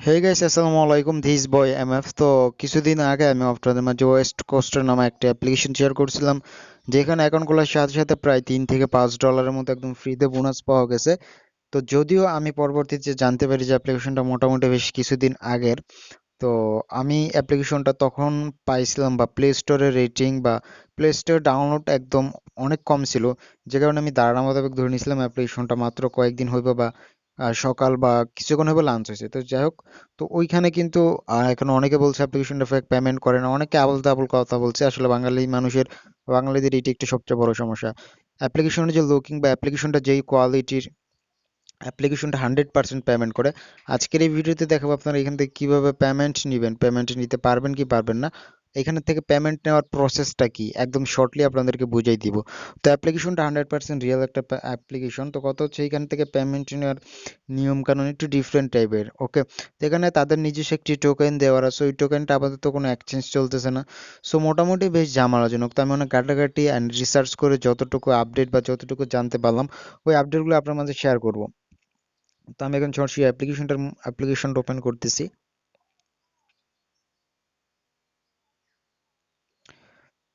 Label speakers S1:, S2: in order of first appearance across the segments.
S1: Hey guys আসসালামু আলাইকুম this boy MF তো কিছুদিন আগে আমি আপনাদের মাঝে ওয়েস্ট কোস্টের নামে একটা অ্যাপ্লিকেশন শেয়ার করছিলাম, যেখানে অ্যাকাউন্ট খোলার সাথে সাথে প্রায় তিন থেকে পাঁচ ডলারের মতো একদম ফ্রিতে বোনাস পাওয়া গেছে। তো যদিও আমি পরবর্তীতে জানতে পারি যে অ্যাপ্লিকেশনটা মোটামুটি বেশ কিছুদিন আগের, তো আমি অ্যাপ্লিকেশনটা তখন পাইছিলাম বা প্লে স্টোরে রেটিং বা প্লে স্টোর ডাউনলোড একদম অনেক কম ছিল। যে কারণে আমি ধারণা মোতাবেক ধরে নিয়েছিলাম অ্যাপ্লিকেশনটা মাত্র কয়েকদিন হইব বা আহ, সকাল বা কিছুক্ষণ হবে লাঞ্চ হয়েছে তো যাই হোক তো ওইখানে কিন্তু এখন অনেকে বলছে অ্যাপ্লিকেশনটা ফেক পেমেন্ট করে না অনেকে আবল তাবল কথা বলছে। আসলে বাঙালি মানুষের বাঙালিদের এটি একটি সবচেয়ে বড় সমস্যা। অ্যাপ্লিকেশনের যে লুকিং বা অ্যাপ্লিকেশনটা যেই কোয়ালিটির অ্যাপ্লিকেশনটা হান্ড্রেড পার্সেন্ট পেমেন্ট করে। আজকের এই ভিডিওতে দেখাবো আপনারা এখান থেকে কীভাবে পেমেন্ট নেবেন। পেমেন্ট নিতে পারবেন কি পারবেন না। এখান থেকে পেমেন্ট নেওয়ার প্রসেসটা কি? একদম শর্টলি আপনাদেরকে বুঝাই দিব। তো অ্যাপ্লিকেশনটা হান্ড্রেড পার্সেন্ট রিয়েল একটা অ্যাপ্লিকেশন তো কত হচ্ছে এখান থেকে পেমেন্ট নেওয়ার নিয়ম কানুন একটু ডিফারেন্ট টাইপের ওকে তো এখানে তাদের নিজস্ব একটি টোকেন দেওয়ার আছে। ওই টোকেনটা আপাতত কোনো এক্সচেঞ্জ চলতেছে না। সো মোটামুটি বেশ ঝামেলাজনক। তো আমি অনেক ঘাটাঘাটি অ্যান্ড রিসার্চ করে যতটুকু আপডেট বা যতটুকু জানতে পারলাম, ওই আপডেটগুলো আপনার মাঝে শেয়ার করব। তো আমি এখন সরাসরি অ্যাপ্লিকেশনটার অ্যাপ্লিকেশনটা ওপেন করতেছি।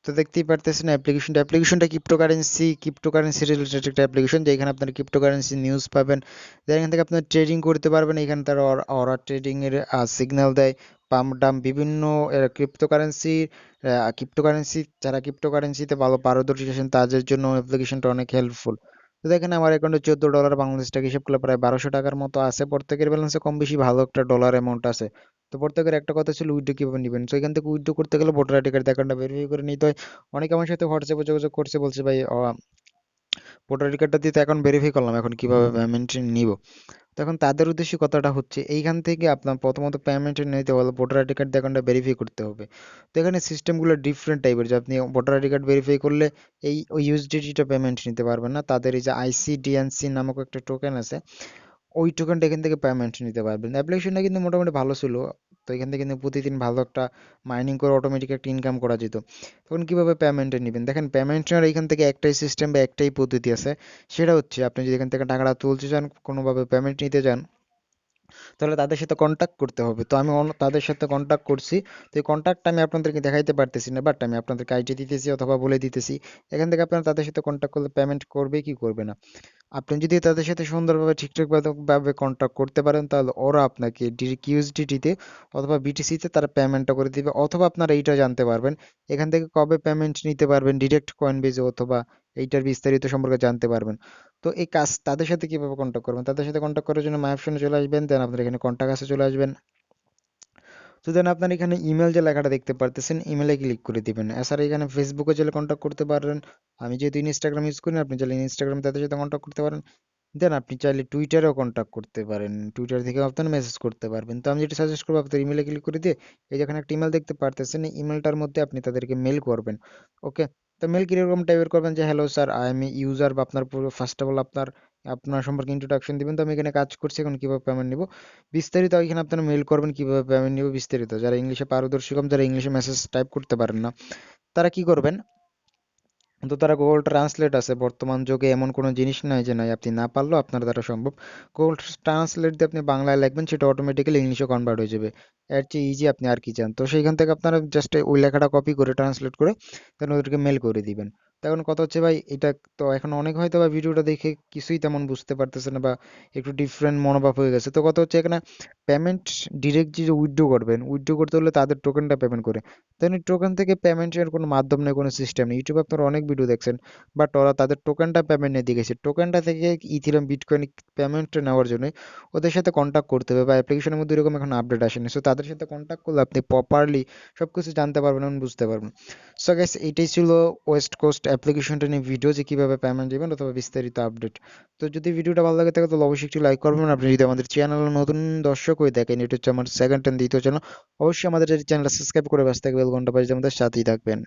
S1: তো দেখতেই পারতেছেন অ্যাপ্লিকেশনটা অ্যাপ্লিকেশনটা ক্রিপ্টোকারেন্সি ক্রিপ্টোকারেন্সি রিলেটেড একটা অ্যাপ্লিকেশন যেখানে আপনার ক্রিপ্টোকারেন্সি নিউজ পাবেন। যেখান থেকে আপনার ট্রেডিং করতে পারবেন। এখানে তারা অরা ট্রেডিংয়ের সিগন্যাল দেয়। পাম্প ডাম্প বিভিন্ন ক্রিপ্টোকারেন্সি ক্রিপ্টোকারেন্সি যারা ক্রিপ্টোকারেন্সিতে ভালো পারদর্শী আছেন, তাদের জন্য অ্যাপ্লিকেশনটা অনেক হেল্পফুল তো দেখেন আমার অ্যাকাউন্টে চোদ্দ ডলার বাংলাদেশ টাকা হিসাব করলে প্রায় বারোশো টাকার মতো আছে। প্রত্যেকের ব্যালেন্সে কম বেশি ভালো একটা ডলার অ্যামাউন্ট আছে। তো প্রত্যেকের একটা কথা ছিল, উইথড্র কীভাবে নেবেন? তো এখান থেকে উইথড্র করতে গেলে ভোটার আইডি কার্ড অ্যাকাউন্টটা ভেরিফাই করে নিতে হয়। অনেকে আমার সাথে হোয়াটসঅ্যাপে যোগাযোগ করছে, বলছে, ভাই ভোটার আইডি কার্ডটা দিয়ে তো এখন ভেরিফাই করলাম এখন কীভাবে পেমেন্ট নিব। তো এখন তাদের উদ্দেশ্যে কথাটা হচ্ছে এইখান থেকে আপনার প্রথমত পেমেন্ট নিতে হলে ভোটার আইডি কার্ড অ্যাকাউন্টটা ভেরিফাই করতে হবে। তো এখানে সিস্টেমগুলো ডিফারেন্ট টাইপের যে আপনি ভোটার আইডি কার্ড ভেরিফাই করলে এই ওই ইউএসডিটিটা পেমেন্ট নিতে পারবেন না। তাদের এই যে আইসিডিএনসি নামক একটা টোকেন আছে ওই টোকেনটা এখান থেকে পেমেন্ট নিতে পারবেন। অ্যাপ্লিকেশনটা কিন্তু মোটামুটি ভালো ছিল। তো এখান থেকে কিন্তু প্রতিদিন ভালো একটা মাইনিং করে অটোমেটিক একটা ইনকাম করা যেত। তখন কীভাবে পেমেন্টে নেবেন? দেখেন পেমেন্ট নেওয়ার এখান থেকে একটাই সিস্টেম বা একটাই পদ্ধতি আছে। সেটা হচ্ছে আপনি যদি এখান থেকে টাকাটা তুলতে চান, কোনোভাবে পেমেন্ট নিতে চান তাহলে তাদের সাথে কন্ট্যাক্ট করতে হবে। তো আমি তাদের সাথে কন্ট্যাক্ট করছি। তো এই কন্ট্যাক্টটা আমি আপনাদেরকে দেখাইতে পারতেছি না বাট আমি আপনাদেরকে আইডি দিতেছি অথবা বলে দিতেছি। এখান থেকে আপনারা তাদের সাথে কন্ট্যাক্ট করলে পেমেন্ট করবে কি করবে না। আপনি যদি তাদের সাথে সুন্দরভাবে, ঠিকঠাক ভাবে- ভাবে কন্ট্যাক্ট করতে পারেন, তাহলে ওরা আপনাকে ইউএসডিটিতে অথবা বিটিসিতে তারা পেমেন্টটা করে দিবে। অথবা আপনারা এইটা জানতে পারবেন। এখান থেকে কবে পেমেন্ট নিতে পারবেন ডিরেক্ট কয়েন বেজে অথবা এইটার বিস্তারিত সম্পর্কে জানতে পারবেন। তো এই কাজ তাদের সাথে কীভাবে কন্ট্যাক্ট করবেন? তাদের সাথে কন্ট্যাক্ট করার জন্য মাই চলে আসবেন দেন আপনার এখানে কন্ট্যাক্ট আসে চলে আসবেন। তো দেন আপনার এখানে ইমেল যে লেখাটা দেখতে পারতেছেন ইমেলে ক্লিক করে দিবেন। এছাড়া এখানে ফেসবুকে চাইলে কন্ট্যাক্ট করতে পারেন। আমি যেহেতু ইনস্টাগ্রাম ইউজ করি, আপনি চাইলে ইনস্টাগ্রাম তাদের সাথে কন্ট্যাক্ট করতে পারেন। দেন আপনি চাইলে টুইটারেও কন্ট্যাক্ট করতে পারেন। টুইটার থেকে আপনার মেসেজ করতে পারবেন। তো আমি যেটা সাজেস্ট করব, আপনার ইমেলে ক্লিক করে দিয়ে, এই যেখানে একটা ইমেল দেখতে পারতেছেন ইমেলটার মধ্যে আপনি তাদেরকে মেল করবেন। ওকে তো মেল কীরকম টাইপের করবেন যে hello sir I am user বা আপনার পুরো ফার্স্ট অফ অল আপনার আপনার সম্পর্কে ইন্ট্রোডাকশন দিবেন। তো আমি এখানে কাজ করছি, এখন কীভাবে পেমেন্ট নিব? বিস্তারিত এখানে আপনারা মেল করবেন, কীভাবে পেমেন্ট নিব বিস্তারিত। যারা ইংলিশে পারদর্শী কম, যারা ইংলিশে মেসেজ টাইপ করতে পারেন না, তারা কি করবেন? তো তারা গুগল ট্রান্সলেট আছে। বর্তমান যুগে এমন কোনো জিনিস নাই যে নাই, আপনি না পারলেও আপনার দ্বারা সম্ভব। গুগল ট্রান্সলেট দিয়ে আপনি বাংলায় লিখবেন, সেটা অটোমেটিক্যালি ইংলিশে কনভার্ট হয়ে যাবে। এর চেয়ে ইজি আপনি আর কি চান। তো সেইখান থেকে আপনারা জাস্ট ওই লেখাটা কপি করে ট্রান্সলেট করে দেন ওদেরকে মেল করে দিবেন। এখন কথা হচ্ছে ভাই, এটা তো এখন অনেক হয়তো বা ভিডিওটা দেখে কিছুই তেমন বুঝতে পারতেছে না বা একটু ডিফারেন্ট মনোভাব হয়ে গেছে। তো কথা হচ্ছে এখানে পেমেন্ট ডিরেক্ট যে উইথড্র করবেন উইথড্র করতে হলে তাদের টোকেনটা পেমেন্ট করে। এই টোকেন থেকে পেমেন্টের কোনো মাধ্যম নেই, কোনো সিস্টেম নেই। ইউটিউবে আপনারা অনেক ভিডিও দেখছেন বাট ওরা তাদের টোকেনটা পেমেন্ট নিয়ে দিয়ে গেছে টোকেনটা থেকে ইথিরিয়াম বিটকয়েন পেমেন্টটা নেওয়ার জন্য ওদের সাথে কন্ট্যাক্ট করতে হবে বা অ্যাপ্লিকেশনের মধ্যে এরকম এখন আপডেট আসেনি। সো তাদের সাথে কন্ট্যাক্ট করলে আপনি প্রপারলি সব কিছু জানতে পারবেন এবং বুঝতে পারবেন। সো গাইস এটাই ছিল ওয়েস্ট কোস্ট অ্যাপ্লিকেশনটা নিয়ে ভিডিও যে কীভাবে পেমেন্ট দিবেন অথবা বিস্তারিত আপডেট তো যদি ভিডিওটা ভালো লাগে থাকে তাহলে অবশ্যই একটি লাইক করবেন। আপনি যদি আমাদের চ্যানেল নতুন দর্শক হয়ে এটা হচ্ছে আমার সেকেন্ড অ্যান্ড দ্বিতীয় চ্যানেল অবশ্যই আমাদের চ্যানেলটা সাবস্ক্রাইব করে ব্যস্ত থাকবে বেল ঘণ্টা বাজিয়ে আমাদের সাথেই থাকবেন।